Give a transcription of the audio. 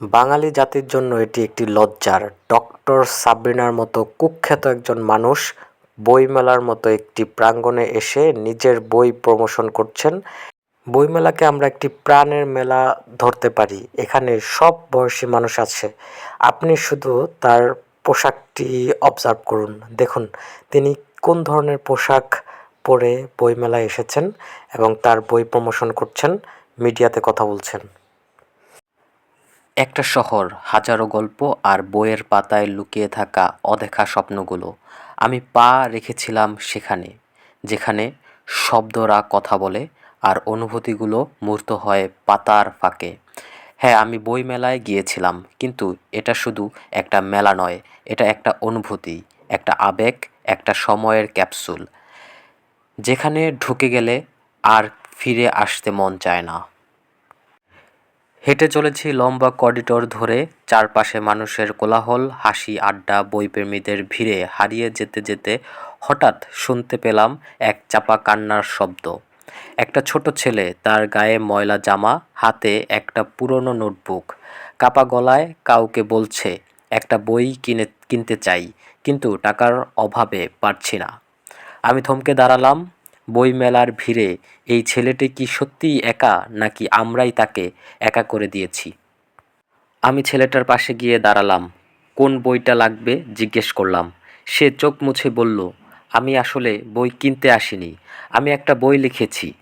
বাঙালি জাতির জন্য এটি একটি লজ্জার। ডক্টর সাবরিনার মতো কুখ্যাত একজন মানুষ বইমেলার মতো একটি প্রাঙ্গণে এসে নিজের বই প্রমোশন করছেন। বইমেলাকে আমরা একটি প্রাণের মেলা ধরতে পারি। এখানে সব বয়সী মানুষ আছে। আপনি শুধু তার পোশাকটি অবজার্ভ করুন। দেখুন, তিনি কোন ধরনের পোশাক পরে বইমেলায় এসেছেন এবং তার বই প্রমোশন করছেন, মিডিয়াতে কথা বলছেন। একটা শহর, হাজারো গল্প আর বইয়ের পাতায় লুকিয়ে থাকা অদেখা স্বপ্নগুলো আমি পা রেখেছিলাম সেখানে, যেখানে শব্দরা কথা বলে আর অনুভূতিগুলো মূর্ত হয় পাতার ফাঁকে। হ্যাঁ আমি বই মেলায় গিয়েছিলাম, কিন্তু এটা শুধু একটা মেলা নয়, এটা একটা অনুভূতি, একটা আবেগ, একটা সময়ের ক্যাপসুল। যেখানে ঢুকে গেলে আর ফিরে আসতে মন চায় না। হেঁটে চলেছি লম্বা করিডোর ধরে, চারপাশে মানুষের কোলাহল, হাসি, আড্ডা, বইপ্রেমীদের ভিড়ে হারিয়ে যেতে যেতে হঠাৎ শুনতে পেলাম এক চাপা কান্নার শব্দ। একটা ছোট ছেলে, তার গায়ে ময়লা জামা, হাতে একটা পুরনো নোটবুক। কাপা গলায় কাউকে বলছে, একটা বই কিনে, কিনতে চাই, কিন্তু টাকার অভাবে পারছি না। আমি থমকে দাঁড়ালাম বই মেলার ভিড়ে, এই ছেলেটি কি সত্যিই একা, নাকি আমরাই তাকে একা করে দিয়েছি? আমি ছেলেটার পাশে গিয়ে দাঁড়ালাম। কোন বইটা লাগবে? জিজ্ঞেস করলাম। সে চোখ মুছে বলল, আমি আসলে বই কিনতে আসিনি। আমি একটা বই লিখেছি।